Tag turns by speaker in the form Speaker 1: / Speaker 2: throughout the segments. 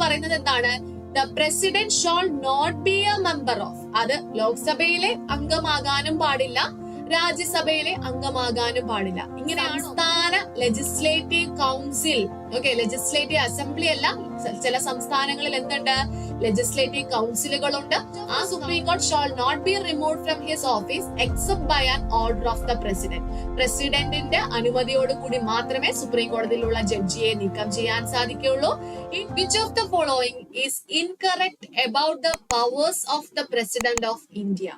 Speaker 1: പറയുന്നത് എന്താണ്? The president shall not be a member of അത് ലോക്സഭയിലെ അംഗമാകാനും പാടില്ല രാജ്യസഭയിലെ അംഗമാകാനും പാടില്ല. സംസ്ഥാന legislative council okay legislative assembly അല്ല ചില സംസ്ഥാനങ്ങളിൽ എന്തുണ്ട്? ലെജിസ്ലേറ്റീവ് കൗൺസിലുകളുണ്ട് ആ supreme court shall not be remove from his office except by an order of the president പ്രസിഡന്റിന്റെ അനുമതിയോടുകൂടി മാത്രമേ സുപ്രീം കോടതിയിലുള്ള ജഡ്ജിയെ നീക്കം ചെയ്യാൻ സാധിക്കുകയുള്ളൂ. Which of the following is incorrect about the powers of the president of India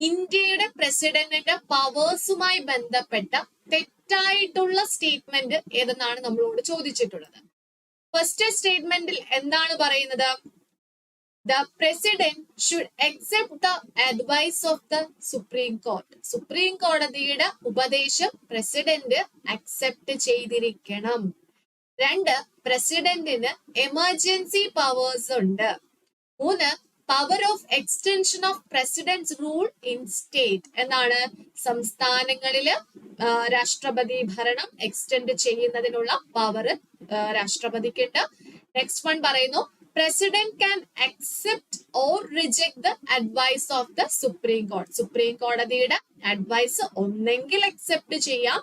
Speaker 1: ഇന്ത്യയുടെ പ്രസിഡന്റിന്റെ പവേഴ്സുമായി ബന്ധപ്പെട്ട തെറ്റായിട്ടുള്ള സ്റ്റേറ്റ്മെന്റ് ഏതെന്നാണ് നമ്മളോട് ചോദിച്ചിട്ടുള്ളത്. ഫസ്റ്റ് സ്റ്റേറ്റ്മെന്റിൽ എന്താണ് പറയുന്നത്? The president should accept the advice of the supreme court supreme കോടതിയുടെ ഉപദേശം പ്രസിഡന്റ് അക്സെപ്റ്റ് ചെയ്തിരിക്കണം. രണ്ട് പ്രസിഡന്റിന് എമർജൻസി പവേഴ്സ് ഉണ്ട്. മൂന്ന് power of extension of president rule in state എന്നാണ് സംസ്ഥാനങ്ങളിൽ രാഷ്ട്രപതി ഭരണം എക്സ്റ്റെൻഡ് ചെയ്യുന്നതിനുള്ള പവർ രാഷ്ട്രപതിക്കുണ്ട്. നെക്സ്റ്റ് വൺ പറയുന്നു president can accept or reject the advice of the supreme കോടതി സുപ്രീം കോടതിയുടെ അഡ്വൈസ് ഒന്നെങ്കിൽ അക്സെപ്റ്റ് ചെയ്യാം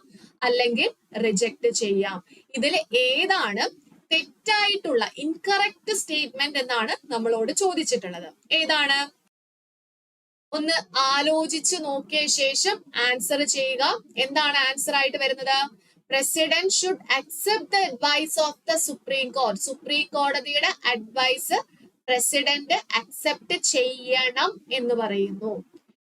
Speaker 1: അല്ലെങ്കിൽ റിജക്ട് ചെയ്യാം. ഇതിൽ ഏതാണ് തെറ്റായിട്ടുള്ള ഇൻകറക്റ്റ് സ്റ്റേറ്റ്മെന്റ് എന്നാണ് നമ്മളോട് ചോദിച്ചിട്ടുള്ളത്. ഏതാണ്? ഒന്ന് ആലോചിച്ച് നോക്കിയ ശേഷം ആൻസർ ചെയ്യുക. എന്താണ് ആൻസർ ആയിട്ട് വരുന്നത്? President should accept the advice of the supreme court supreme കോടതിയുടെ അഡ്വൈസ് പ്രസിഡന്റ് അക്സെപ്റ്റ് ചെയ്യണം എന്ന് പറയുന്നു.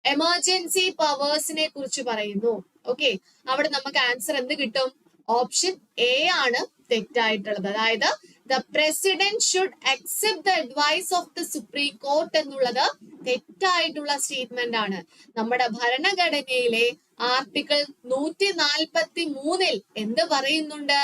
Speaker 1: എമർജൻസി പവേഴ്സിനെ കുറിച്ച് പറയുന്നു. ഓക്കെ അവിടെ നമുക്ക് ആൻസർ എന്ത് കിട്ടും? ഓപ്ഷൻ എ ആണ് തെറ്റായിട്ടുള്ളത്. അതായത് the president should accept the advice of the supreme court എന്നുള്ളത് തെറ്റായിട്ടുള്ള സ്റ്റേറ്റ്മെന്റ് ആണ്. നമ്മുടെ ഭരണഘടനയിലെ ആർട്ടിക്കിൾ നൂറ്റി നാൽപ്പത്തി മൂന്നിൽ എന്ത് പറയുന്നുണ്ട്?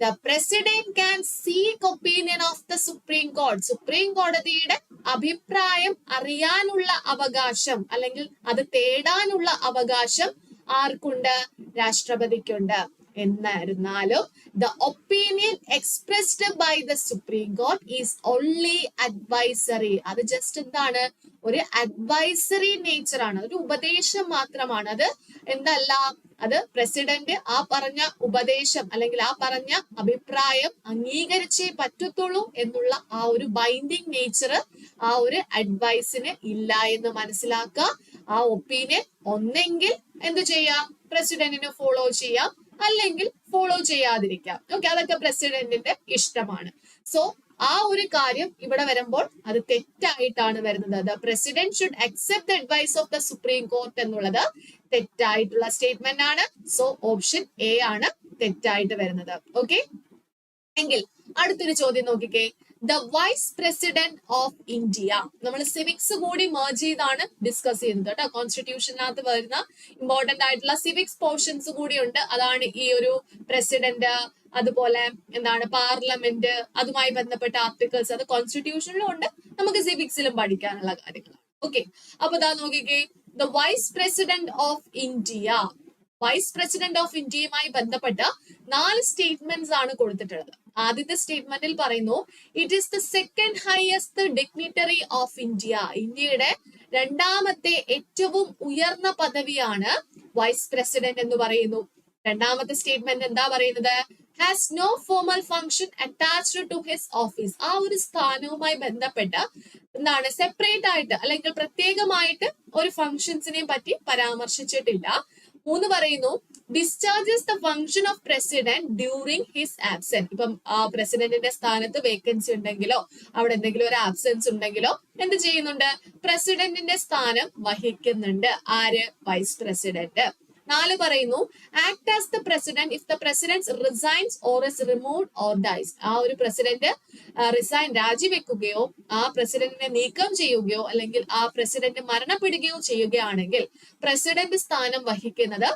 Speaker 1: The president can seek opinion of the supreme court supreme കോടതിയുടെ അഭിപ്രായം അറിയാനുള്ള അവകാശം അല്ലെങ്കിൽ അത് തേടാനുള്ള അവകാശം ആർക്കുണ്ട്? രാഷ്ട്രപതിക്കുണ്ട്. എന്നായിരുന്നാലും the opinion expressed by the supreme court is only advisory അത് ജസ്റ്റ് എന്താണ്? ഒരു അഡ്വൈസറി നേച്ചർ ആണ്. ഒരു ഉപദേശം മാത്രമാണ് അത്. എന്തല്ല? അത് പ്രസിഡന്റ് ആ പറഞ്ഞ ഉപദേശം അല്ലെങ്കിൽ ആ പറഞ്ഞ അഭിപ്രായം അംഗീകരിച്ചേ പറ്റത്തുള്ളൂ എന്നുള്ള ആ ഒരു ബൈൻഡിങ് നേച്ചർ ആ ഒരു അഡ്വൈസിന് ഇല്ല എന്ന് മനസ്സിലാക്കുക. ആ ഒപ്പീനിയൻ ഒന്നെങ്കിൽ എന്ത് ചെയ്യാം? പ്രസിഡന്റിന് ഫോളോ ചെയ്യാം. അല്ലെങ്കിൽ ഫോളോ ചെയ്യാതിരിക്കാം. ഓക്കെ അതൊക്കെ പ്രസിഡന്റിന്റെ ഇഷ്ടമാണ്. സോ ആ ഒരു കാര്യം ഇവിടെ വരുമ്പോൾ അത് തെറ്റായിട്ടാണ് വരുന്നത്. The president should accept the advice of the supreme court എന്നുള്ളത് തെറ്റായിട്ടുള്ള സ്റ്റേറ്റ്മെന്റ് ആണ്. സോ ഓപ്ഷൻ എ ആണ് തെറ്റായിട്ട് വരുന്നത്. ഓക്കെ എങ്കിൽ അടുത്തൊരു ചോദ്യം നോക്കിക്കേ. The vice president of India നമ്മൾ സിവിക്സ് കൂടി മേർജ് ചെയ്താണ് ഡിസ്കസ് ചെയ്യുന്നത് കേട്ടോ. കോൺസ്റ്റിറ്റ്യൂഷനകത്ത് വരുന്ന ഇമ്പോർട്ടന്റ് ആയിട്ടുള്ള സിവിക്സ് പോർഷൻസ് കൂടി ഉണ്ട്. അതാണ് ഈ ഒരു പ്രസിഡന്റ് അതുപോലെ എന്താണ് പാർലമെന്റ് അതുമായി ബന്ധപ്പെട്ട ആർട്ടിക്കിൾസ് അത് കോൺസ്റ്റിറ്റ്യൂഷനിലും ഉണ്ട്. നമുക്ക് സിവിക്സിലും പഠിക്കാനുള്ള കാര്യങ്ങളാണ്. ഓക്കെ അപ്പൊ ഇതാ നോക്കിക്കേ. The vice president of India vice president of ഇന്ത്യയുമായി ബന്ധപ്പെട്ട നാല് സ്റ്റേറ്റ്മെന്റ്സ് ആണ് കൊടുത്തിട്ടുള്ളത്. ആദ്യത്തെ സ്റ്റേറ്റ്മെന്റിൽ പറയുന്നു it is the second highest dignitary of India ഇന്ത്യയുടെ രണ്ടാമത്തെ ഏറ്റവും ഉയർന്ന പദവിയാണ് വൈസ് പ്രസിഡന്റ് എന്ന് പറയുന്നു. രണ്ടാമത്തെ സ്റ്റേറ്റ്മെന്റ് എന്താ പറയുന്നത്? Has no formal function attached to his office ആ ഒരു സ്ഥാനവുമായി ബന്ധപ്പെട്ട എന്താണ്? സെപ്പറേറ്റ് ആയിട്ട് അല്ലെങ്കിൽ പ്രത്യേകമായിട്ട് ഒരു ഫംഗ്ഷൻസിനെ പറ്റി പരാമർശിച്ചിട്ടില്ല. മൂന്ന് പറയുന്നു. Discharges the function of president during his absent ഇപ്പം പ്രസിഡന്റിന്റെ സ്ഥാനത്ത് വേക്കൻസി ഉണ്ടെങ്കിലോ അവിടെ എന്തെങ്കിലും ഒരു ആബ്സെൻസ് ഉണ്ടെങ്കിലോ എന്ത് ചെയ്യുന്നുണ്ട്? പ്രസിഡന്റിന്റെ സ്ഥാനം വഹിക്കുന്നുണ്ട്. ആര്? വൈസ് പ്രസിഡന്റ് നാല് പറയുന്നു. Act as the president if the president resigns or is remove or dies ആ ഒരു പ്രസിഡന്റ് റിസൈൻ രാജിവെക്കുകയോ ആ പ്രസിഡന്റിനെ നീക്കം ചെയ്യുകയോ അല്ലെങ്കിൽ ആ പ്രസിഡന്റ് മരണപ്പെടുകയോ ചെയ്യുകയാണെങ്കിൽ പ്രസിഡന്റ് സ്ഥാനം വഹിക്കുന്നത്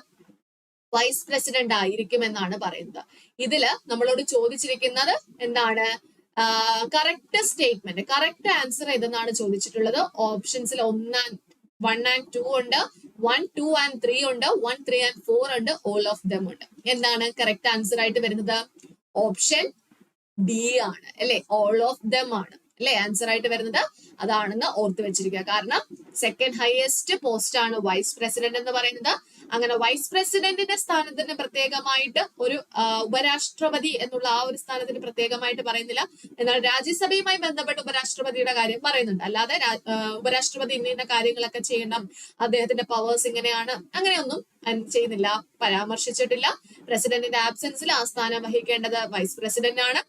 Speaker 1: വൈസ് പ്രസിഡന്റ് ആയിരിക്കും എന്നാണ് പറയുന്നത്. ഇതിൽ നമ്മളോട് ചോദിച്ചിരിക്കുന്നത് എന്താണ്? കറക്റ്റ് സ്റ്റേറ്റ്മെന്റ് കറക്റ്റ് ആൻസർ ഏതെന്നാണ് ചോദിച്ചിട്ടുള്ളത്? ഓപ്ഷൻസിൽ ഒന്നാം വൺ ആൻഡ് ടു ഉണ്ട് വൺ ടു ആൻഡ് ത്രീ ഉണ്ട് വൺ ത്രീ ആൻഡ് ഫോർ ഉണ്ട് ഓൾ ഓഫ് ദം ഉണ്ട്. എന്താണ് കറക്റ്റ് ആൻസർ ആയിട്ട് വരുന്നത്? ഓപ്ഷൻ ഡി ആണ് അല്ലെ? ഓൾ ഓഫ് ദം ആണ്. അല്ലെ ആൻസർ ആയിട്ട് വരുന്നത് അതാണെന്ന് ഓർത്ത് വെച്ചിരിക്കുക. കാരണം സെക്കൻഡ് ഹയസ്റ്റ് പോസ്റ്റ് ആണ് വൈസ് പ്രസിഡന്റ് എന്ന് പറയുന്നത്. അങ്ങനെ വൈസ് പ്രസിഡന്റിന്റെ സ്ഥാനത്തിന് പ്രത്യേകമായിട്ട് ഒരു ഉപരാഷ്ട്രപതി എന്നുള്ള ആ ഒരു സ്ഥാനത്തിന് പ്രത്യേകമായിട്ട് പറയുന്നില്ല. എന്നാൽ രാജ്യസഭയുമായി ബന്ധപ്പെട്ട് ഉപരാഷ്ട്രപതിയുടെ കാര്യം പറയുന്നുണ്ട്. അല്ലാതെ ഉപരാഷ്ട്രപതി ഇന്ന കാര്യങ്ങളൊക്കെ ചെയ്യണം അദ്ദേഹത്തിന്റെ പവേഴ്സ് ഇങ്ങനെയാണ് അങ്ങനെയൊന്നും ചെയ്യുന്നില്ല പരാമർശിച്ചിട്ടില്ല. പ്രസിഡന്റിന്റെ ആബ്സെൻസിൽ ആ സ്ഥാനം വഹിക്കേണ്ടത് വൈസ് പ്രസിഡന്റ് ആണ്.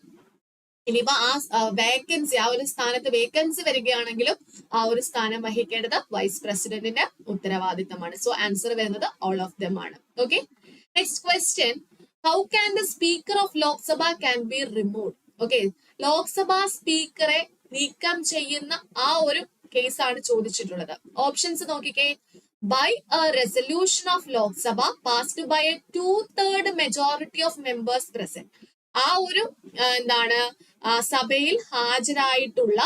Speaker 1: ഇനിയിപ്പോ ആ വേക്കൻസി ആ ഒരു സ്ഥാനത്ത് വേക്കൻസി വരികയാണെങ്കിലും ആ ഒരു സ്ഥാനം വഹിക്കേണ്ടത് വൈസ് പ്രസിഡന്റിന്റെ ഉത്തരവാദിത്തമാണ്. സോ ആൻസർ വരുന്നത് ഓൾ ഓഫ് ദം ആണ്. Okay next question how can the speaker of Lok Sabha can be remove okay Lok Sabha സ്പീക്കറെ നീക്കം ചെയ്യുന്ന ആ ഒരു കേസാണ് ചോദിച്ചിട്ടുള്ളത്. ഓപ്ഷൻസ് നോക്കിക്കേ. By a resolution of Lok Sabha passed by a two third majority of members present ആ ഒരു എന്താണ് സഭയിൽ ഹാജരായിട്ടുള്ള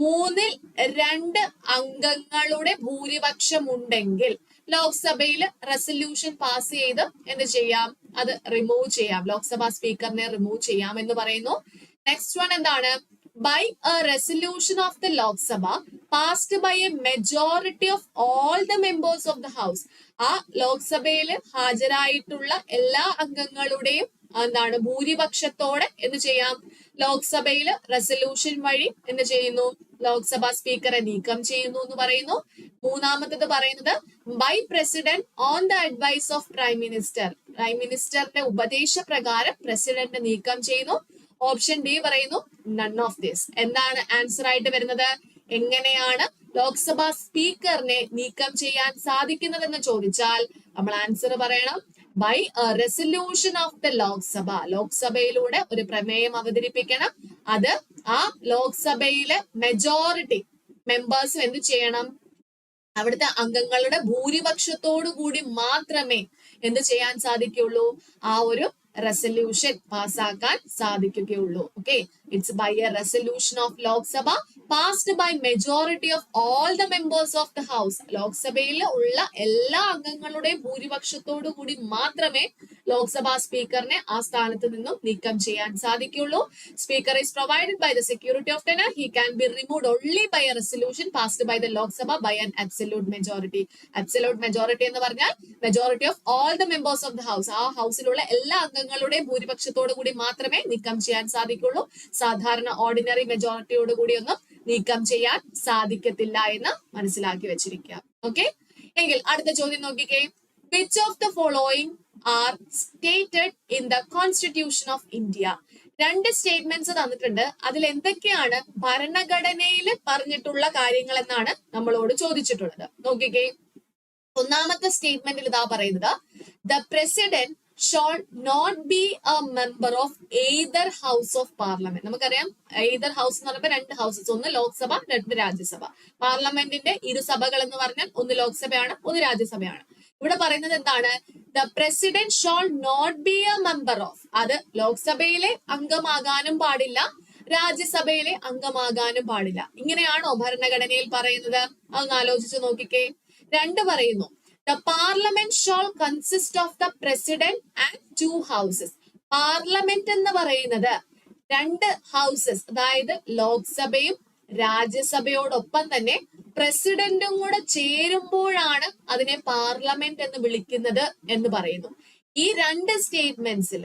Speaker 1: മൂന്നിൽ രണ്ട് അംഗങ്ങളുടെ ഭൂരിപക്ഷം ഉണ്ടെങ്കിൽ ലോക്സഭയിൽ റെസൊല്യൂഷൻ പാസ് ചെയ്ത് എന്ത് ചെയ്യാം? അത് റിമൂവ് ചെയ്യാം. ലോക്സഭാ സ്പീക്കറിനെ റിമൂവ് ചെയ്യാം എന്ന് പറയുന്നു. നെക്സ്റ്റ് വൺ എന്താണ്? By a resolution of the Lok Sabha passed by a majority of all the members of the house ആ ലോക്സഭയിൽ ഹാജരായിട്ടുള്ള എല്ലാ അംഗങ്ങളുടെയും എന്താണ് ഭൂരിപക്ഷത്തോടെ എന്ത് ചെയ്യാം? ലോക്സഭയിൽ റെസൊല്യൂഷൻ വഴി എന്ത് ചെയ്യുന്നു? ലോക്സഭാ സ്പീക്കറെ നീക്കം ചെയ്യുന്നു എന്ന് പറയുന്നു. മൂന്നാമത്തത് പറയുന്നത് by president on the advice of prime minister prime മിനിസ്റ്ററിന്റെ ഉപദേശപ്രകാരം പ്രസിഡന്റ് നീക്കം ചെയ്യുന്നു. ഓപ്ഷൻ ഡി പറയുന്നു നൺ ഓഫ് ദിസ് എന്താണ് ആൻസർ ആയിട്ട് വരുന്നത്? എങ്ങനെയാണ് ലോക്സഭാ സ്പീക്കറിനെ നീക്കം ചെയ്യാൻ സാധിക്കുന്നതെന്ന് ചോദിച്ചാൽ നമ്മൾ ആൻസർ പറയണം. By resolution of the Lok Sabha ലോക്സഭയിലൂടെ ഒരു പ്രമേയം അവതരിപ്പിക്കണം. അത് ആ ലോക്സഭയിലെ മെജോറിറ്റി മെമ്പേഴ്സ് എന്ത് ചെയ്യണം? അവിടുത്തെ അംഗങ്ങളുടെ ഭൂരിപക്ഷത്തോടു കൂടി മാത്രമേ എന്ത് ചെയ്യാൻ സാധിക്കുള്ളൂ? ആ ഒരു റെസൊല്യൂഷൻ പാസ്സാക്കാൻ സാധിക്കുകയുള്ളൂ. Okay it's by a resolution of Lok Sabha passed by majority of all the members of the house ലോക്സഭയിൽ ഉള്ള എല്ലാ അംഗങ്ങളുടെയും ഭൂരിപക്ഷത്തോടു കൂടി മാത്രമേ ലോക്സഭാ സ്പീക്കറിനെ ആ സ്ഥാനത്ത് നിന്നും നീക്കം ചെയ്യാൻ സാധിക്കുള്ളൂ speaker is provided by the security of tenure he can be removed only by a resolution passed by the Lok Sabha by an absolute majority absolute majority എന്ന് പറഞ്ഞാൽ majority of all the members of the house ആ ഹൗസിലുള്ള എല്ലാ അംഗങ്ങളുടെയും ഭൂരിപക്ഷത്തോടു കൂടി മാത്രമേ നീക്കം ചെയ്യാൻ സാധിക്കുള്ളൂ. സാധാരണ ഓർഡിനറി മെജോറിറ്റിയോട് കൂടിയൊന്നും നീക്കം ചെയ്യാൻ സാധിക്കത്തില്ല എന്ന് മനസ്സിലാക്കി വെച്ചിരിക്കുക. ഓക്കെ എങ്കിൽ അടുത്ത ചോദ്യം നോക്കിക്കേ. Which of the following are stated in the constitution of India രണ്ട് സ്റ്റേറ്റ്മെന്റ്സ് തന്നിട്ടുണ്ട്. അതിൽ എന്തൊക്കെയാണ് ഭരണഘടനയിൽ പറഞ്ഞിട്ടുള്ള കാര്യങ്ങൾ എന്നാണ് നമ്മളോട് ചോദിച്ചിട്ടുള്ളത്. നോക്കിക്കേ. ഒന്നാമത്തെ സ്റ്റേറ്റ്മെന്റിൽ ഇതാ പറയുന്നത്. The president shall not be a member of either house of parliament നമുക്കറിയാം ഏതർ ഹൗസ് എന്ന് പറയുമ്പോൾ രണ്ട് ഹൗസസ് ഒന്ന് ലോക്സഭ രണ്ട് രാജ്യസഭ. പാർലമെന്റിന്റെ ഇരു സഭകൾ എന്ന് പറഞ്ഞാൽ ഒന്ന് ലോക്സഭയാണ് ഒന്ന് രാജ്യസഭയാണ്. ഇവിടെ പറയുന്നത് എന്താണ്? The president shall not be a member of അത് ലോക്സഭയിലെ അംഗമാകാനും പാടില്ല രാജ്യസഭയിലെ അംഗമാകാനും പാടില്ല. ഇങ്ങനെയാണോ ഭരണഘടനയിൽ പറയുന്നത്? അതൊന്ന് ആലോചിച്ച് നോക്കിക്കേ. രണ്ട് പറയുന്നു. The parliament shall consist of the president and two houses parliament എന്ന് പറയുന്നത് രണ്ട് ഹൗസസ് അതായത് ലോക്സഭയും രാജ്യസഭയോടൊപ്പം തന്നെ പ്രസിഡന്റും കൂടെ ചേരുമ്പോഴാണ് അതിനെ പാർലമെന്റ് എന്ന് വിളിക്കുന്നത് എന്ന് പറയുന്നു. ഈ രണ്ട് സ്റ്റേറ്റ്മെന്റ്സിൽ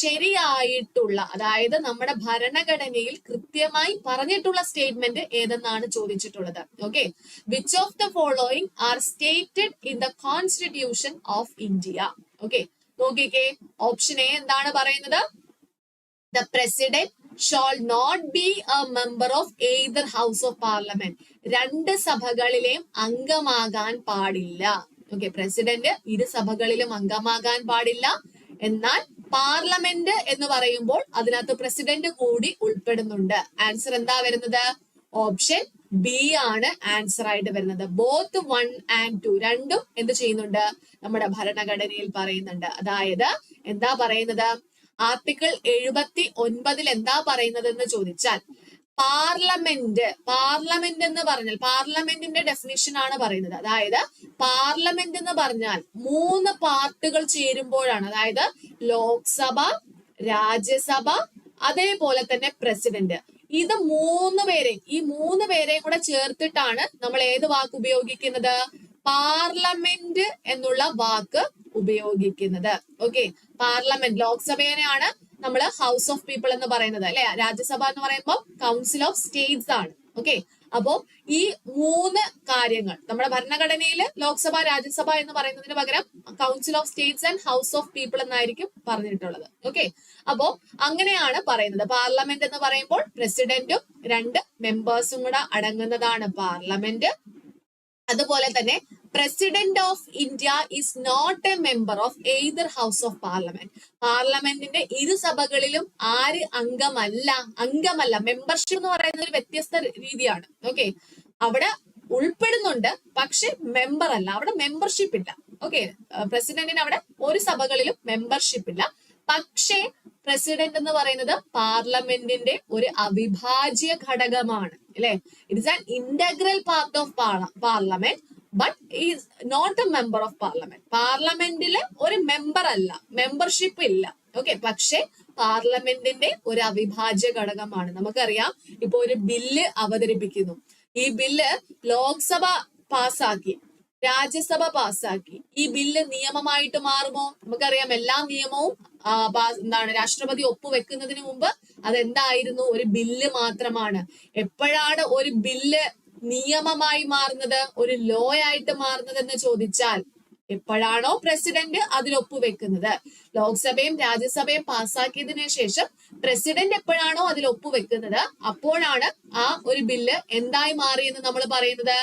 Speaker 1: ശരിയായിട്ടുള്ള അതായത് നമ്മുടെ ഭരണഘടനയിൽ കൃത്യമായി പറഞ്ഞിട്ടുള്ള സ്റ്റേറ്റ്മെന്റ് ഏതെന്നാണ് ചോദിച്ചിട്ടുള്ളത്. Okay? Which of the following are stated in the constitution of India okay? നോക്കിക്കേ. ഓപ്ഷൻ എ എന്താണ് പറയുന്നത്? The president shall not be a member of either house of parliament രണ്ട് സഭകളിലെയും അംഗമാകാൻ പാടില്ല. ഓക്കെ പ്രസിഡന്റ് ഇരുസഭകളിലും അംഗമാകാൻ പാടില്ല. എന്നാൽ പാർലമെന്റ് എന്ന് പറയുമ്പോൾ അതിനകത്ത് പ്രസിഡന്റ് കൂടി ഉൾപ്പെടുന്നുണ്ട്. ആൻസർ എന്താ വരുന്നത്? ഓപ്ഷൻ ബി ആണ് ആൻസർ ആയിട്ട് വരുന്നത്. ബോത്ത് വൺ ആൻഡ് ടു രണ്ടും എന്ത് ചെയ്യുന്നുണ്ട്? നമ്മുടെ ഭരണഘടനയിൽ പറയുന്നുണ്ട്. അതായത് എന്താ പറയുന്നത്? ആർട്ടിക്കിൾ എഴുപത്തി ഒൻപതിൽ എന്താ പറയുന്നത് എന്ന് ചോദിച്ചാൽ പാർലമെന്റ് പാർലമെന്റ് എന്ന് പറഞ്ഞാൽ പാർലമെന്റിന്റെ ഡെഫിനിഷൻ ആണ് പറയുന്നത്. അതായത് പാർലമെന്റ് എന്ന് പറഞ്ഞാൽ മൂന്ന് പാർട്ടുകൾ ചേരുമ്പോഴാണ്. അതായത് ലോക്സഭ രാജ്യസഭ അതേപോലെ തന്നെ പ്രസിഡന്റ്. ഇത് മൂന്ന് പേരെയും ഈ മൂന്ന് പേരെയും കൂടെ ചേർത്തിട്ടാണ് നമ്മൾ ഏത് വാക്ക് ഉപയോഗിക്കുന്നത്? പാർലമെന്റ് എന്നുള്ള വാക്ക് ഉപയോഗിക്കുന്നത്. ഓക്കെ പാർലമെന്റ് ലോക്സഭേനെയാണ് നമ്മൾ ഹൗസ് ഓഫ് പീപ്പിൾ എന്ന് പറയുന്നത് അല്ലെ? രാജ്യസഭ എന്ന് പറയുമ്പോൾ കൗൺസിൽ ഓഫ് സ്റ്റേറ്റ്സ് ആണ്. ഓക്കെ അപ്പോ ഈ മൂന്ന് കാര്യങ്ങൾ നമ്മുടെ ഭരണഘടനയിൽ ലോക്സഭ രാജ്യസഭ എന്ന് പറയുന്നതിന് പകരം council of states and house of people എന്നായിരിക്കും പറഞ്ഞിട്ടുള്ളത്. ഓക്കെ അപ്പോ അങ്ങനെയാണ് പറയുന്നത്. പാർലമെന്റ് എന്ന് പറയുമ്പോൾ പ്രസിഡന്റും രണ്ട് മെമ്പേഴ്സും കൂടെ അടങ്ങുന്നതാണ് പാർലമെന്റ് അതുപോലെ തന്നെ president of India is not a member of either house of parliament പാർലമെന്റിന്റെ ഇരു സഭകളിലും ആര് അംഗമല്ല അംഗമല്ല മെമ്പർഷിപ്പ് എന്ന് പറയുന്ന ഒരു വ്യത്യസ്ത രീതിയാണ്. ഓക്കെ അവിടെ ഉൾപ്പെടുന്നുണ്ട് പക്ഷെ മെമ്പർ അല്ല. അവിടെ മെമ്പർഷിപ്പ് ഇല്ല. ഓക്കെ പ്രസിഡന്റിന് അവിടെ ഒരു സഭകളിലും മെമ്പർഷിപ്പ് ഇല്ല. പക്ഷേ പ്രസിഡന്റ് എന്ന് പറയുന്നത് പാർലമെന്റിന്റെ ഒരു അവിഭാജ്യ ഘടകമാണ്. അല്ലെ? It's an integral part of parliament but is not a member of parliament പാർലമെന്റിലെ ഒരു മെമ്പർ അല്ല. മെമ്പർഷിപ്പ് ഇല്ല. ഓക്കെ പക്ഷെ പാർലമെന്റിന്റെ ഒരു അവിഭാജ്യ ഘടകമാണ്. നമുക്കറിയാം ഇപ്പൊ ഒരു ബില്ല് അവതരിപ്പിക്കുന്നു. ഈ ബില്ല് ലോക്സഭ പാസാക്കി രാജ്യസഭ പാസാക്കി ഈ ബില്ല് നിയമമായിട്ട് മാറുമോ? നമുക്കറിയാം എല്ലാ നിയമവും എന്താണ് രാഷ്ട്രപതി ഒപ്പുവെക്കുന്നതിന് മുമ്പ് അതെന്തായിരുന്നു? ഒരു ബില്ല് മാത്രമാണ്. എപ്പോഴാണ് ഒരു ബില്ല് നിയമമായി മാറുന്നത് ഒരു ലോ ആയിട്ട് മാറുന്നത് എന്ന് ചോദിച്ചാൽ എപ്പോഴാണോ പ്രസിഡന്റ് അതിലൊപ്പുവെക്കുന്നത് ലോക്സഭയും രാജ്യസഭയും പാസ്സാക്കിയതിന് ശേഷം പ്രസിഡന്റ് എപ്പോഴാണോ അതിൽ ഒപ്പുവെക്കുന്നത് അപ്പോഴാണ് ആ ഒരു ബില്ല് എന്തായി മാറിയെന്ന് നമ്മൾ പറയുന്നത്?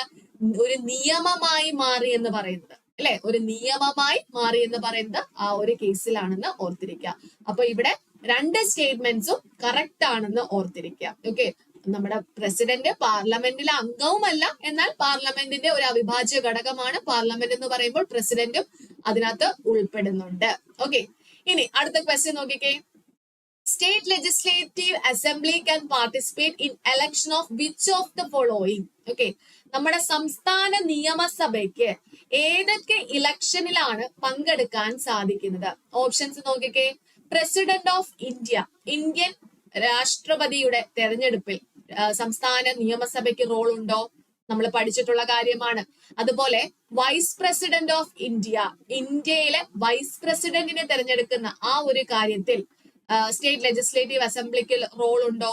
Speaker 1: ഒരു നിയമമായി മാറി എന്ന് പറയുന്നത്. അല്ലെ? ഒരു നിയമമായി മാറി എന്ന് പറയുന്നത് ആ ഒരു കേസിലാണെന്ന് ഓർത്തിരിക്കുക. അപ്പൊ ഇവിടെ രണ്ട് സ്റ്റേറ്റ്മെന്റ്സും കറക്റ്റ് ആണെന്ന് ഓർത്തിരിക്കുക. ഓക്കെ നമ്മുടെ പ്രസിഡന്റ് പാർലമെന്റിലെ അംഗവുമല്ല. എന്നാൽ പാർലമെന്റിന്റെ ഒരു അവിഭാജ്യ ഘടകമാണ്. പാർലമെന്റ് എന്ന് പറയുമ്പോൾ പ്രസിഡന്റും അതിനകത്ത് ഉൾപ്പെടുന്നുണ്ട്. ഓക്കെ ഇനി അടുത്ത ക്വസ്റ്റ്യൻ നോക്കിക്കേ. State legislative assembly can participate in election of which of the following okay നമ്മുടെ സംസ്ഥാന നിയമസഭയ്ക്ക് ഏതൊക്കെ ഇലക്ഷനിലാണ് പങ്കെടുക്കാൻ സാധിക്കുന്നത്? ഓപ്ഷൻസ് നോക്കിക്കേ. പ്രസിഡന്റ് ഓഫ് ഇന്ത്യ ഇന്ത്യൻ രാഷ്ട്രപതിയുടെ തെരഞ്ഞെടുപ്പിൽ. സംസ്ഥാന നിയമസഭയ്ക്ക് റോൾ ഉണ്ടോ നമ്മൾ പഠിച്ചിട്ടുള്ള കാര്യമാണ്. അതുപോലെ വൈസ് പ്രസിഡന്റ് ഓഫ് ഇന്ത്യ ഇന്ത്യയിലെ വൈസ് പ്രസിഡന്റിനെ തെരഞ്ഞെടുക്കുന്ന ആ ഒരു കാര്യത്തിൽ സ്റ്റേറ്റ് ലെജിസ്ലേറ്റീവ് അസംബ്ലിക്ക് റോൾ ഉണ്ടോ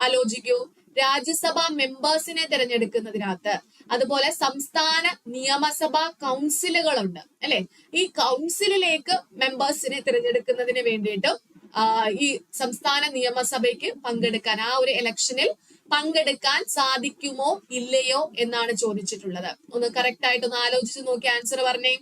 Speaker 1: ആലോചിക്കൂ. രാജ്യസഭാ മെമ്പേഴ്സിനെ തിരഞ്ഞെടുക്കുന്നതിനകത്ത് അതുപോലെ സംസ്ഥാന നിയമസഭാ കൗൺസിലുകളുണ്ട് അല്ലെ? ഈ കൗൺസിലിലേക്ക് മെമ്പേഴ്സിനെ തിരഞ്ഞെടുക്കുന്നതിന് വേണ്ടിയിട്ടും ഈ സംസ്ഥാന നിയമസഭയ്ക്ക് പങ്കെടുക്കാൻ ആ ഒരു ഇലക്ഷനിൽ പങ്കെടുക്കാൻ സാധിക്കുമോ ഇല്ലയോ എന്നാണ് ചോദിച്ചിട്ടുള്ളത്. ഒന്ന് കറക്റ്റ് ആയിട്ട് ഒന്ന് ആലോചിച്ച് നോക്കി ആൻസർ പറഞ്ഞേ.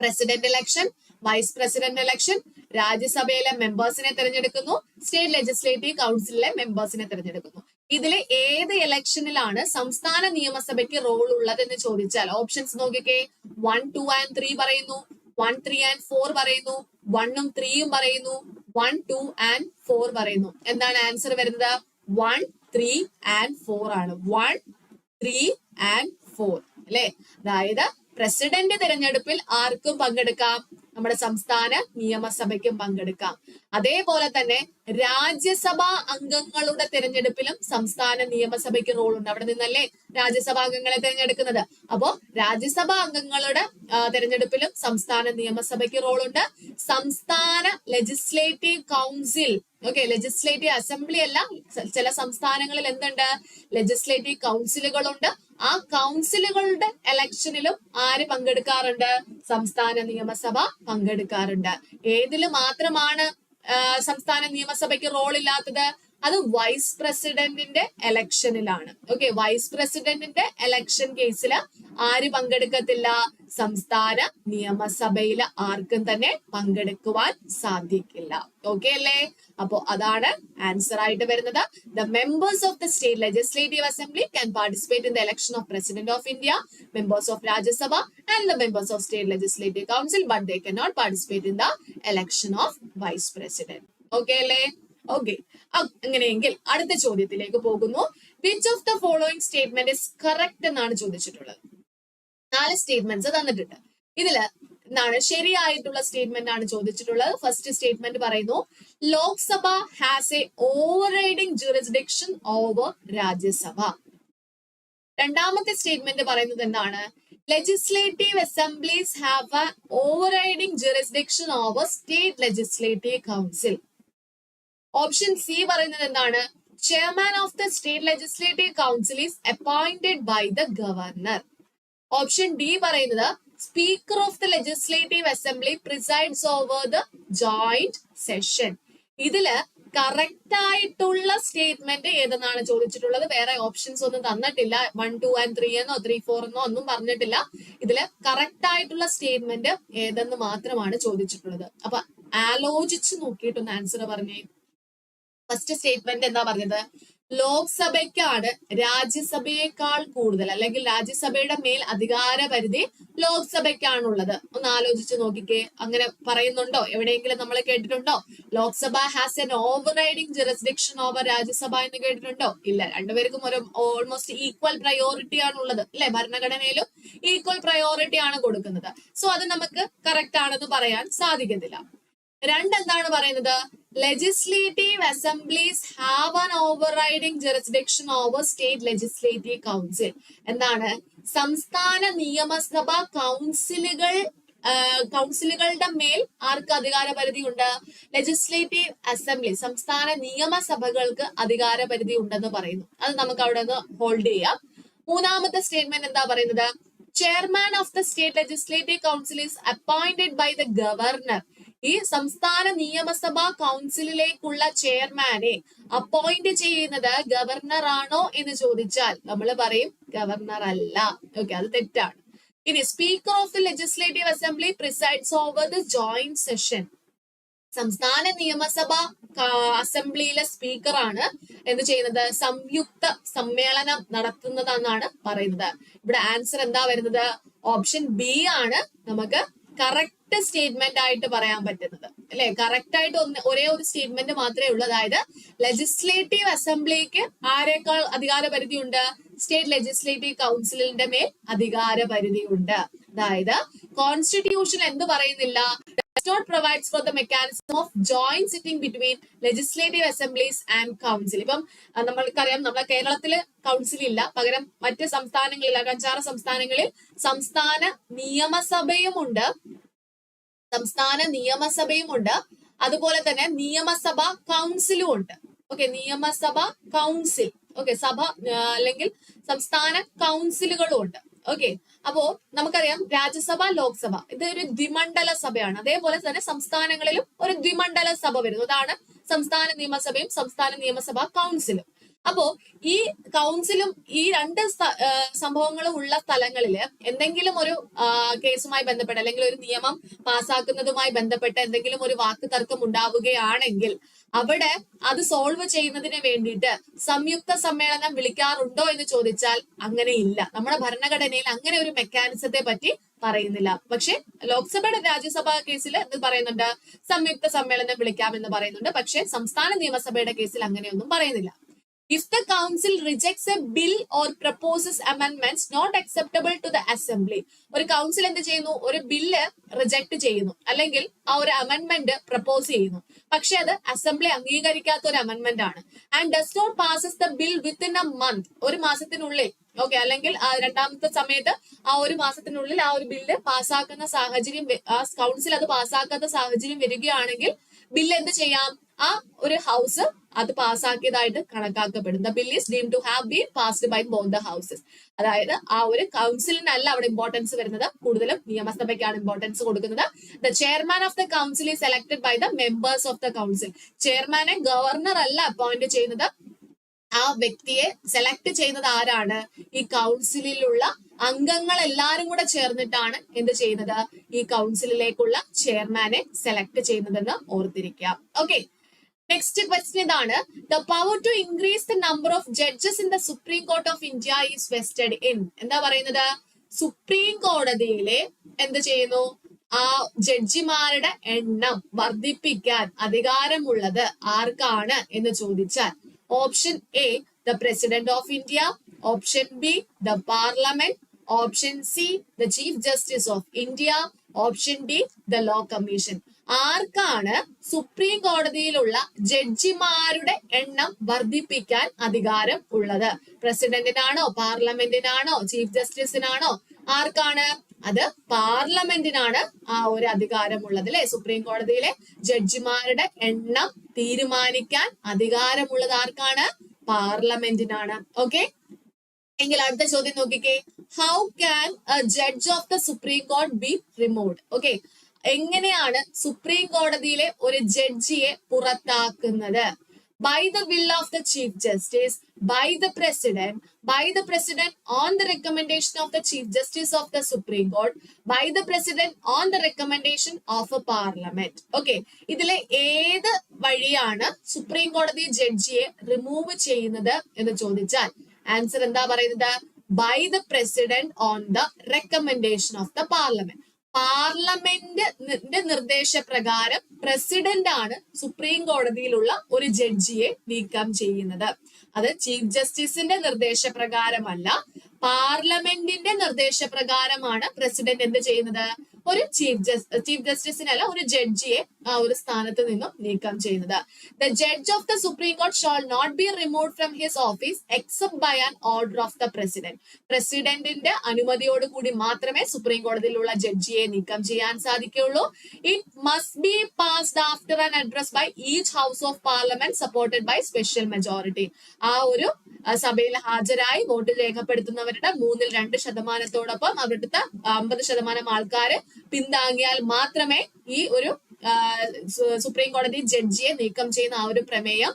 Speaker 1: President election vice president election രാജ്യസഭയിലെ മെമ്പേഴ്സിനെ തിരഞ്ഞെടുക്കുന്നു സ്റ്റേറ്റ് ലെജിസ്ലേറ്റീവ് കൗൺസിലിലെ മെമ്പേഴ്സിനെ തിരഞ്ഞെടുക്കുന്നു. ഇതിലെ ഏത് ഇലക്ഷനിലാണ് സംസ്ഥാന നിയമസഭയ്ക്ക് റോൾ ഉള്ളത് എന്ന് ചോദിച്ചാൽ ഓപ്ഷൻസ് നോക്കിക്കേ. വൺ ടു ആൻഡ് ത്രീ പറയുന്നു. വൺ ത്രീ ആൻഡ് ഫോർ പറയുന്നു. വണ്ണും ത്രീയും പറയുന്നു. വൺ ടു ആൻഡ് ഫോർ പറയുന്നു. എന്താണ് ആൻസർ വരുന്നത്? വൺ ത്രീ ആൻഡ് ഫോർ ആണ്. വൺ ത്രീ ആൻഡ് ഫോർ അല്ലെ? അതായത് പ്രസിഡന്റ് തിരഞ്ഞെടുപ്പിൽ ആർക്കും പങ്കെടുക്കാം. നമ്മുടെ സംസ്ഥാന നിയമസഭയ്ക്കും പങ്കെടുക്കാം. അതേപോലെ തന്നെ രാജ്യസഭാ അംഗങ്ങളുടെ തിരഞ്ഞെടുപ്പിലും സംസ്ഥാന നിയമസഭയ്ക്ക് റോൾ ഉണ്ട്. അവിടെ നിന്നല്ലേ രാജ്യസഭാ അംഗങ്ങളെ തിരഞ്ഞെടുക്കുന്നത്. അപ്പോ രാജ്യസഭാ അംഗങ്ങളുടെ തിരഞ്ഞെടുപ്പിലും സംസ്ഥാന നിയമസഭയ്ക്ക് റോൾ ഉണ്ട്. സംസ്ഥാന legislative council okay legislative assembly അല്ല ചില സംസ്ഥാനങ്ങളിൽ എന്തുണ്ട്? ലെജിസ്ലേറ്റീവ് കൗൺസിലുകളുണ്ട് ആ കൗൺസിലുകളുടെ എലക്ഷനിലും ആര് പങ്കെടുക്കാറുണ്ട്? സംസ്ഥാന നിയമസഭ പങ്കെടുക്കാറുണ്ട്. ഏതിൽ മാത്രമാണ് സംസ്ഥാന നിയമസഭയ്ക്ക് റോൾ ഇല്ലാത്തത്? അത് വൈസ് പ്രസിഡന്റിന്റെ എലക്ഷനിലാണ് ഓക്കെ വൈസ് പ്രസിഡന്റിന്റെ എലക്ഷൻ കേസിൽ ആര് പങ്കെടുക്കത്തില്ല? സംസ്ഥാന നിയമസഭയിൽ ആർക്കും തന്നെ പങ്കെടുക്കുവാൻ സാധിക്കില്ല. ഓക്കെ അല്ലേ? അപ്പോ അതാണ് ആൻസർ ആയിട്ട് വരുന്നത്. The members of the state legislative assembly can participate in the election of president of India members of Rajya Sabha and the members of state legislative council but they not participate in the election of vice president okay അല്ലേ? Okay അങ്ങനെയെങ്കിൽ അടുത്ത ചോദ്യത്തിലേക്ക് പോകുന്നു. Which of the following statement is correct എന്നാണ് ചോദിച്ചിട്ടുള്ളത്. നാല് statements തന്നിട്ടുണ്ട്. ഇതിൽ എന്താണ് ശരിയായിട്ടുള്ള സ്റ്റേറ്റ്മെന്റ് ആണ് ചോദിച്ചിട്ടുള്ളത്. ഫസ്റ്റ് സ്റ്റേറ്റ്മെന്റ് പറയുന്നു Lok Sabha has a overriding jurisdiction over Rajya Sabha. രണ്ടാമത്തെ സ്റ്റേറ്റ്മെന്റ് പറയുന്നത് എന്താണ് legislative assemblies have a overriding jurisdiction over state legislative council option C പറയുന്നത് എന്താണ്? Chairman of the state legislative council is appointed by the governor option D പറയുന്നത് speaker of the legislative assembly presides over the joint session ഇതിൽ correct ആയിട്ടുള്ള statement ഏതെന്നാണ് ചോദിച്ചിട്ടുള്ളത്? വേറെ options ഒന്നും തന്നിട്ടില്ല. വൺ ടു ആൻഡ് ത്രീ എന്നോ ത്രീ ഫോർ എന്നോ ഒന്നും പറഞ്ഞിട്ടില്ല. ഇതിൽ കറക്റ്റ് ആയിട്ടുള്ള സ്റ്റേറ്റ്മെന്റ് ഏതെന്ന് മാത്രമാണ് ചോദിച്ചിട്ടുള്ളത്. അപ്പൊ ആലോചിച്ച് നോക്കിയിട്ടൊന്ന് ആൻസർ പറഞ്ഞേ. ഫസ്റ്റ് സ്റ്റേറ്റ്മെന്റ് എന്താ പറഞ്ഞത്? ലോക്സഭയ്ക്കാണ് രാജ്യസഭയേക്കാൾ കൂടുതൽ അല്ലെങ്കിൽ രാജ്യസഭയുടെ മേൽ അധികാര പരിധി ലോക്സഭയ്ക്കാണുള്ളത്. ഒന്ന് ആലോചിച്ച് നോക്കിക്കേ. അങ്ങനെ പറയുന്നുണ്ടോ? എവിടെയെങ്കിലും നമ്മൾ കേട്ടിട്ടുണ്ടോ? Lok Sabha has an overriding jurisdiction over Rajya Sabha എന്ന് കേട്ടിട്ടുണ്ടോ? ഇല്ല. രണ്ടുപേർക്കും ഒരു ഓൾമോസ്റ്റ് ഈക്വൽ പ്രയോറിറ്റി ആണുള്ളത്. അല്ലെ? ഭരണഘടനയിലും ഈക്വൽ പ്രയോറിറ്റി ആണ് കൊടുക്കുന്നത്. സോ അത് നമുക്ക് കറക്റ്റ് ആണെന്ന് പറയാൻ സാധിക്കത്തില്ല. രണ്ടെന്താണ് പറയുന്നത്? Legislative assemblies have an overriding jurisdiction over state legislative council എന്താണ്? സംസ്ഥാന നിയമസഭ കൗൺസിലുകൾ കൗൺസിലുകളുടെ മേൽ ആർക്ക് അധികാര പരിധി ഉണ്ട്? ലെജിസ്ലേറ്റീവ് അസംബ്ലി സംസ്ഥാന നിയമസഭകൾക്ക് അധികാര പരിധി ഉണ്ടെന്ന് പറയുന്നു. അത് നമുക്ക് അവിടെ നിന്ന് ഹോൾഡ് ചെയ്യാം. മൂന്നാമത്തെ സ്റ്റേറ്റ്മെന്റ് എന്താ പറയുന്നത്? Chairman of the state legislative council is appointed by the governor ഈ സംസ്ഥാന നിയമസഭാ കൗൺസിലിലേക്കുള്ള ചെയർമാനെ അപ്പോയിന്റ് ചെയ്യുന്നത് ഗവർണർ ആണോ എന്ന് ചോദിച്ചാൽ നമ്മൾ പറയും ഗവർണർ അല്ല ഓക്കെ അത് തെറ്റാണ്. ഇനി speaker of the legislative assembly presides over the joint session. സംസ്ഥാന നിയമസഭ അസംബ്ലിയിലെ സ്പീക്കറാണ് എന്ത് ചെയ്യുന്നത്? സംയുക്ത സമ്മേളനം നടത്തുന്നതെന്നാണ് പറയുന്നത്. ഇവിടെ ആൻസർ എന്താ വരുന്നത്? ഓപ്ഷൻ ബി ആണ് നമുക്ക് കറക്റ്റ് സ്റ്റേറ്റ്മെന്റ് ആയിട്ട് പറയാൻ പറ്റുന്നത്. അല്ലെ? കറക്റ്റ് ആയിട്ട് ഒന്ന് ഒരേ ഒരു സ്റ്റേറ്റ്മെന്റ് മാത്രമേ ഉള്ളൂ. അതായത് ലെജിസ്ലേറ്റീവ് അസംബ്ലിക്ക് ആരേക്കാൾ അധികാര പരിധി ഉണ്ട്? സ്റ്റേറ്റ് ലെജിസ്ലേറ്റീവ് കൗൺസിലിന്റെ മേൽ അധികാര പരിധിയുണ്ട് അതായത് കോൺസ്റ്റിറ്റ്യൂഷൻ എന്ത് പറയുന്നില്ല? Not provides for the mechanism of joint sitting between legislative assemblies and council. ഇപ്പം നമ്മൾക്കറിയാം നമ്മുടെ കേരളത്തിൽ കൗൺസിൽ ഇല്ല. പകരം മറ്റ് സംസ്ഥാനങ്ങളിൽ അഞ്ചാറ് സംസ്ഥാനങ്ങളിൽ സംസ്ഥാന നിയമസഭയുമുണ്ട്. സംസ്ഥാന നിയമസഭയുമുണ്ട്. അതുപോലെ തന്നെ നിയമസഭ കൗൺസിലും ഉണ്ട്. ഓക്കെ നിയമസഭ കൗൺസിൽ ഓക്കെ സഭ അല്ലെങ്കിൽ സംസ്ഥാന കൗൺസിലുകളും ഉണ്ട്. ഓക്കെ അപ്പോ നമുക്കറിയാം രാജ്യസഭ ലോക്സഭ. ഇത് ഒരു ദ്വിമണ്ഡല സഭയാണ്. അതേപോലെ തന്നെ സംസ്ഥാനങ്ങളിലും ഒരു ദ്വിമണ്ഡല സഭ വരുന്നു. അതാണ് സംസ്ഥാന നിയമസഭയും സംസ്ഥാന നിയമസഭാ കൗൺസിലും അപ്പോ ഈ കൗൺസിലും ഈ രണ്ട് സംഭവങ്ങളും ഉള്ള സ്ഥലങ്ങളിൽ എന്തെങ്കിലും ഒരു കേസുമായി ബന്ധപ്പെട്ട് അല്ലെങ്കിൽ ഒരു നിയമം പാസ്സാക്കുന്നതുമായി ബന്ധപ്പെട്ട് എന്തെങ്കിലും ഒരു വാക്ക് തർക്കം ഉണ്ടാവുകയാണെങ്കിൽ അവിടെ അത് സോൾവ് ചെയ്യുന്നതിന് വേണ്ടിയിട്ട് സംയുക്ത സമ്മേളനം വിളിക്കാറുണ്ടോ എന്ന് ചോദിച്ചാൽ അങ്ങനെ ഇല്ല നമ്മുടെ ഭരണഘടനയിൽ അങ്ങനെ ഒരു മെക്കാനിസത്തെ പറ്റി പറയുന്നില്ല. പക്ഷെ ലോക്സഭയുടെ രാജ്യസഭാ കേസിൽ എന്ത് പറയുന്നുണ്ട്? സംയുക്ത സമ്മേളനം വിളിക്കാം എന്ന് പറയുന്നുണ്ട്. പക്ഷെ സംസ്ഥാന നിയമസഭയുടെ കേസിൽ അങ്ങനെയൊന്നും പറയുന്നില്ല. If the council rejects a bill or proposes amendments not acceptable to the assembly ഒരു കൗൺസിൽ എന്ത് ചെയ്യുന്നു? ഒരു ബില്ല് റിജക്ട് ചെയ്യുന്നു. അല്ലെങ്കിൽ ആ ഒരു അമെന്റ്മെന്റ് പ്രപ്പോസ് ചെയ്യുന്നു. പക്ഷെ അത് അസംബ്ലി അംഗീകരിക്കാത്ത ഒരു അമെന്റ്മെന്റ് ആണ്. And does not passes the bill within a month ഒരു മാസത്തിനുള്ളിൽ. ഓക്കെ അല്ലെങ്കിൽ ആ രണ്ടാമത്തെ സമയത്ത് ആ ഒരു മാസത്തിനുള്ളിൽ ആ ഒരു ബില്ല് പാസ്സാക്കുന്ന സാഹചര്യം ആ കൗൺസിൽ അത് പാസ്സാക്കാത്ത സാഹചര്യം വരികയാണെങ്കിൽ ബില്ല് എന്ത് ചെയ്യാം? ആ ഒരു ഹൗസ് അത് പാസ്സാക്കിയതായിട്ട് കണക്കാക്കപ്പെടും the bill is deem to have been passed by both the houses അതായത് ആ ഒരു കൗൺസിലിനല്ല അവിടെ ഇമ്പോർട്ടൻസ് വരുന്നത്. കൂടുതലും നിയമസഭയ്ക്കാണ് ഇമ്പോർട്ടൻസ് കൊടുക്കുന്നത്. The chairman of the council is selected by the members of the council ചെയർമാനെ governor അല്ല അപ്പോയിന്റ് ചെയ്യുന്നത്. ആ വ്യക്തിയെ സെലക്ട് ചെയ്യുന്നത് ആരാണ്? ഈ കൗൺസിലിലുള്ള അംഗങ്ങൾ എല്ലാരും കൂടെ ചേർന്നിട്ടാണ് എന്ത് ചെയ്യുന്നത്? ഈ കൗൺസിലിലേക്കുള്ള ചെയർമാനെ സെലക്ട് ചെയ്യുന്നതെന്ന് ഓർത്തിരിക്കാം ഓക്കെ നെക്സ്റ്റ് ക്വസ്റ്റ്യൻ ഇതാണ്. The power to increase the number of judges in the supreme court of India is vested in എന്താ പറയുന്നത്? സുപ്രീം കോടതിയിലെ എന്ത് ചെയ്യുന്നു? ആ ജഡ്ജിമാരുടെ എണ്ണം വർദ്ധിപ്പിക്കാൻ അധികാരമുള്ളത് ആർക്കാണ് എന്ന് ചോദിച്ചാൽ option A the president of India option B the parliament option C the chief justice of India option D the law commission ആർക്കാണ് സുപ്രീം കോടതിയിലുള്ള ജഡ്ജിമാരുടെ എണ്ണം വർദ്ധിപ്പിക്കാൻ അധികാരം ഉള്ളത്? പ്രസിഡന്റിനാണോ പാർലമെന്റിനാണോ ചീഫ് ജസ്റ്റിസിനാണോ ആർക്കാണ്? അത് പാർലമെന്റിനാണ് ആ ഒരു അധികാരമുള്ളത് അല്ലെ? സുപ്രീം കോടതിയിലെ ജഡ്ജിമാരുടെ എണ്ണം തീരുമാനിക്കാൻ അധികാരമുള്ളത് ആർക്കാണ്? പാർലമെന്റിനാണ്. ഓക്കെ? എങ്കിൽ അടുത്ത ചോദ്യം നോക്കിക്കേ. How can judge of the supreme court be removed okay? എങ്ങനെയാണ് സുപ്രീം കോടതിയിലെ ഒരു ജഡ്ജിയെ പുറത്താക്കുന്നത്? By the will of the chief justice by the president by the president on the recommendation of the chief justice of the supreme court by the president on the recommendation of a parliament okay ഇതിലെ ഏത് വഴിയാണ് supreme കോടതി ജഡ്ജിയെ remove ചെയ്യുന്നത് എന്ന് ചോദിച്ചാൽ answer എന്താ പറയുന്നത്? By the president on the recommendation of the parliament പാർലമെന്റിന്റെ നിർദ്ദേശപ്രകാരം പ്രസിഡന്റ് ആണ് സുപ്രീം കോടതിയിലുള്ള ഒരു ജഡ്ജിയെ നീക്കം ചെയ്യുന്നത്. അത് ചീഫ് ജസ്റ്റിസിന്റെ നിർദ്ദേശപ്രകാരമല്ല പാർലമെന്റിന്റെ നിർദ്ദേശപ്രകാരമാണ് പ്രസിഡന്റ് എന്ത് ചെയ്യുന്നത്? ഒരു ചീഫ് ജസ്റ്റ് ചീഫ് ജസ്റ്റിസിനല്ല ഒരു ജഡ്ജിയെ ആ ഒരു സ്ഥാനത്ത് നിന്നും നീക്കം ചെയ്യുന്നത്. The judge of the supreme court shall not be remove from his office except by an order of the president പ്രസിഡന്റിന്റെ അനുമതിയോട് കൂടി മാത്രമേ സുപ്രീം കോടതിയിലുള്ള ജഡ്ജിയെ നീക്കം ചെയ്യാൻ സാധിക്കുകയുള്ളൂ. It must be passed after an address by each house of parliament supported by special majority ആ ഒരു സഭയിൽ ഹാജരായി വോട്ട് രേഖപ്പെടുത്തുന്നവരുടെ മൂന്നിൽ രണ്ട് ശതമാനത്തോടൊപ്പം അവിടുത്തെ അമ്പത് ശതമാനം ആൾക്കാര് പിന്താങ്ങിയാൽ മാത്രമേ ഈ ഒരു സുപ്രീം കോടതി ജഡ്ജിയെ നീക്കം ചെയ്യുന്ന ആ ഒരു പ്രമേയം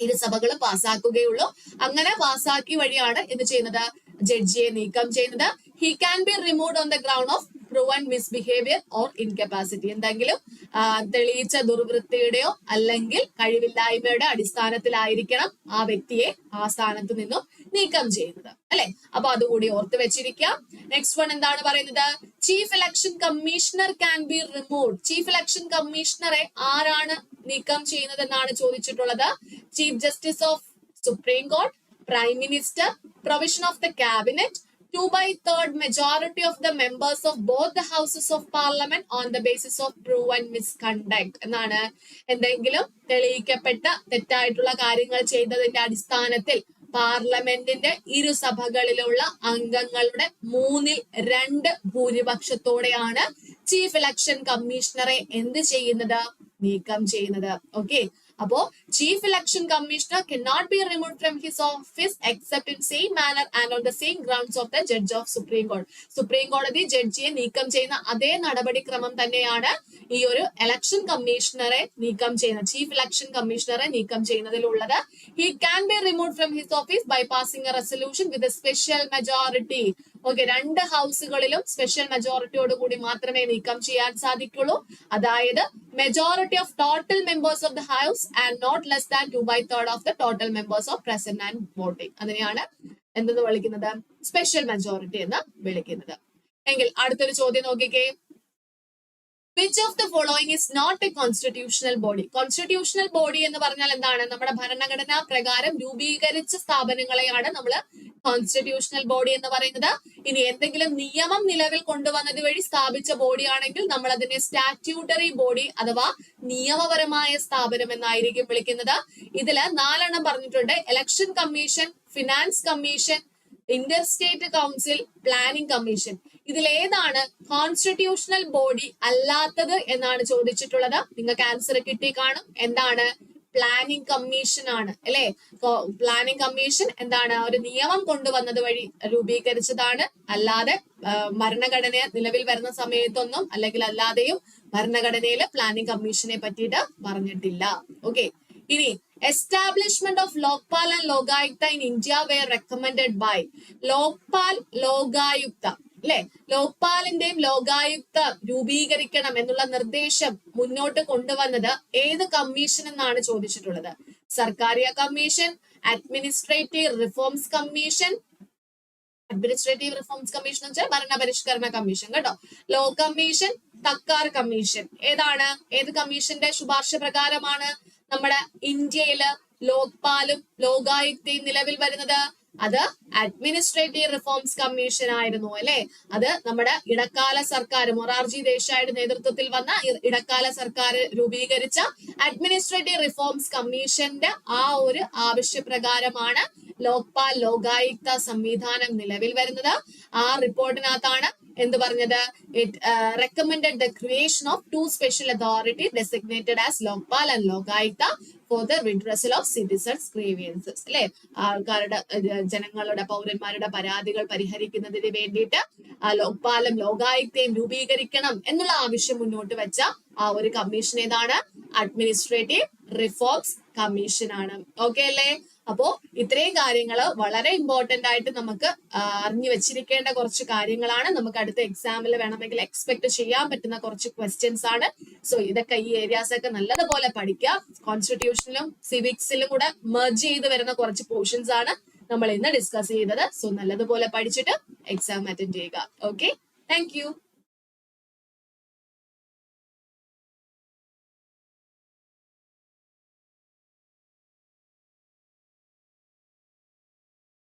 Speaker 1: ഇരു സഭകൾ പാസ്സാക്കുകയുള്ളൂ അങ്ങനെ പാസ്സാക്കി വഴിയാണ് എന്ത് ചെയ്യുന്നത്? ജഡ്ജിയെ നീക്കം ചെയ്യുന്നത്. He can be remove on the ground of proven misbehaviour or incapacity എന്തെങ്കിലും തെളിയിച്ച ദുർവൃത്തിയുടെയോ അല്ലെങ്കിൽ കഴിവില്ലായ്മയുടെ അടിസ്ഥാനത്തിലായിരിക്കണം ആ വ്യക്തിയെ ആ സ്ഥാനത്ത് നിന്നും നീക്കം ചെയ്യുന്നത്. അല്ലെ? അപ്പൊ അതുകൂടി ഓർത്ത് വെച്ചിരിക്കാം. നെക്സ്റ്റ് വൺ എന്താണ് പറയുന്നത്? Chief election commissioner can be remove chief election കമ്മീഷണറെ ആരാണ് നീക്കം ചെയ്യുന്നത് എന്നാണ് ചോദിച്ചിട്ടുള്ളത്? Chief justice of supreme court prime minister provision of the cabinet two by third majority of the members of both the houses of parliament on the basis of proven misconduct. എന്നാണ് എന്തെങ്കിലും തെളിയിക്കപ്പെട്ട തെറ്റായിട്ടുള്ള കാര്യങ്ങൾ ചെയ്തതിന്റെ അടിസ്ഥാനത്തിൽ പാർലമെന്റിന്റെ ഇരുസഭകളിലുള്ള അംഗങ്ങളുടെ മൂന്നിൽ രണ്ട് ഭൂരിപക്ഷത്തോടെയാണ് ചീഫ് ഇലക്ഷൻ കമ്മീഷണറെ എന്ത് ചെയ്യുന്നത്? നീക്കം ചെയ്യുന്നത്. ഓക്കെ അപ്പോ chief election commissioner can not be remove from his office except in same manner and on the same grounds of the judge of supreme കോടതി സുപ്രീം കോടതി ജഡ്ജിയെ നീക്കം ചെയ്യുന്ന അതേ നടപടിക്രമം തന്നെയാണ് ഈ ഒരു ഇലക്ഷൻ കമ്മീഷണറെ നീക്കം ചെയ്യുന്നത് ചീഫ് ഇലക്ഷൻ കമ്മീഷണറെ നീക്കം ചെയ്യുന്നതിലുള്ളത്. He can be remove from his office by passing a resolution with a special majority okay രണ്ട് ഹൗസുകളിലും സ്പെഷ്യൽ മെജോറിറ്റിയോട് കൂടി മാത്രമേ നീക്കം ചെയ്യാൻ സാധിക്കുള്ളൂ. അതായത് majority of total members of the house and not less than two by third of the total members of present and voting അതിനെയാണ് എന്തെന്ന് വിളിക്കുന്നത്? സ്പെഷ്യൽ മെജോറിറ്റി എന്ന് വിളിക്കുന്നത്. എങ്കിൽ അടുത്തൊരു ചോദ്യം നോക്കിക്കേ. Which of the following is not a constitutional body constitutional body എന്ന് പറഞ്ഞാൽ എന്താണ്? നമ്മുടെ ഭരണഘടനാ പ്രകാരം രൂപീകരിച്ച സ്ഥാപനങ്ങളെയാണ് നമ്മൾ കോൺസ്റ്റിറ്റ്യൂഷണൽ ബോഡി എന്ന് പറയുന്നത്. ഇനി എന്തെങ്കിലും നിയമം നിലവിൽ കൊണ്ടുവന്നത് വഴി സ്ഥാപിച്ച ബോഡി ആണെങ്കിൽ നമ്മൾ അതിനെ സ്റ്റാറ്റ്യൂട്ടറി ബോഡി അഥവാ നിയമപരമായ സ്ഥാപനം എന്നായിരിക്കും വിളിക്കുന്നത്. ഇതിൽ നാലെണ്ണം പറഞ്ഞിട്ടുണ്ട്. Election commission finance commission inter state council planning commission ഇതിൽ ഏതാണ് കോൺസ്റ്റിറ്റ്യൂഷണൽ ബോഡി അല്ലാത്തത് എന്നാണ് ചോദിച്ചിട്ടുള്ളത്. നിങ്ങൾക്ക് ആൻസർ കിട്ടി കാണും. എന്താണ്? പ്ലാനിംഗ് കമ്മീഷൻ ആണ്. അല്ലെ? പ്ലാനിംഗ് കമ്മീഷൻ എന്താണ്? ഒരു നിയമം കൊണ്ടുവന്നത് വഴി രൂപീകരിച്ചതാണ്. അല്ലാതെ ഭരണഘടന നിലവിൽ വരുന്ന സമയത്തൊന്നും അല്ലെങ്കിൽ അല്ലാതെയും ഭരണഘടനയിൽ പ്ലാനിംഗ് കമ്മീഷനെ പറ്റിയിട്ട് പറഞ്ഞിട്ടില്ല. ഓക്കെ ഇനി establishment of Lokpal and Lokayukta in India were recommended by Lokpal Lokayukta അല്ലെ ലോക്പാലിന്റെയും ലോകായുക്ത രൂപീകരിക്കണം എന്നുള്ള നിർദ്ദേശം മുന്നോട്ട് കൊണ്ടുവന്നത് ഏത് കമ്മീഷൻ എന്നാണ് ചോദിച്ചിട്ടുള്ളത്? Sarkaria commission administrative reforms commission administrative reforms commission എന്ന് വെച്ചാൽ ഭരണപരിഷ്കരണ കമ്മീഷൻ കേട്ടോ. ലോ കമ്മീഷൻ തക്കാർ കമ്മീഷൻ ഏതാണ്? ഏത് കമ്മീഷന്റെ ശുപാർശ പ്രകാരമാണ്? നമ്മുടെ ഇന്ത്യയിൽ ലോക്പാലും ലോകായുക്തയും നിലവിൽ വരുന്നത് അത് അഡ്മിനിസ്ട്രേറ്റീവ് റിഫോംസ് കമ്മീഷൻ ആയിരുന്നു അല്ലെ? അത് നമ്മുടെ ഇടക്കാല സർക്കാർ മൊറാർജി ദേശായിയുടെ നേതൃത്വത്തിൽ വന്ന ഇടക്കാല സർക്കാർ രൂപീകരിച്ച അഡ്മിനിസ്ട്രേറ്റീവ് റിഫോംസ് കമ്മീഷന്റെ ആ ഒരു ആവശ്യപ്രകാരമാണ് ലോക്പാൽ ലോകായുക്ത സംവിധാനം നിലവിൽ വരുന്നത്. ആ റിപ്പോർട്ടിനകത്താണ് എന്ത് പറഞ്ഞത്? It recommend the creation of two special authority designated as Lokpal and Lokayukta for the redressal of citizens grievances അല്ലെ? ആൾക്കാരുടെ ജനങ്ങളുടെ പൗരന്മാരുടെ പരാതികൾ പരിഹരിക്കുന്നതിന് വേണ്ടിയിട്ട് ലോക്പാലും ലോകായുക്തയും രൂപീകരിക്കണം എന്നുള്ള ആവശ്യം മുന്നോട്ട് വെച്ച ആ ഒരു കമ്മീഷൻ ഏതാണ്? അഡ്മിനിസ്ട്രേറ്റീവ് റിഫോംസ് കമ്മീഷൻ ആണ്. ഓക്കെ അല്ലേ? അപ്പോ ഇത്രയും കാര്യങ്ങൾ വളരെ ഇമ്പോർട്ടന്റ് ആയിട്ട് നമുക്ക് അറിഞ്ഞു വെച്ചിരിക്കേണ്ട കുറച്ച് കാര്യങ്ങളാണ്. നമുക്ക് അടുത്ത എക്സാമിൽ വേണമെങ്കിൽ എക്സ്പെക്ട് ചെയ്യാൻ പറ്റുന്ന കുറച്ച് ക്വസ്റ്റ്യൻസ് ആണ്. സോ ഇതൊക്കെ ഈ ഏരിയാസ് ഒക്കെ നല്ലതുപോലെ പഠിക്കുക. കോൺസ്റ്റിറ്റ്യൂഷനിലും സിവിക്സിലും കൂടെ മെർജ് ചെയ്ത് വരുന്ന കുറച്ച് പോർഷൻസ് ആണ് നമ്മൾ ഇന്ന് ഡിസ്കസ് ചെയ്തത്. സോ നല്ലതുപോലെ പഠിച്ചിട്ട് എക്സാം അറ്റൻഡ് ചെയ്യുക. Okay thank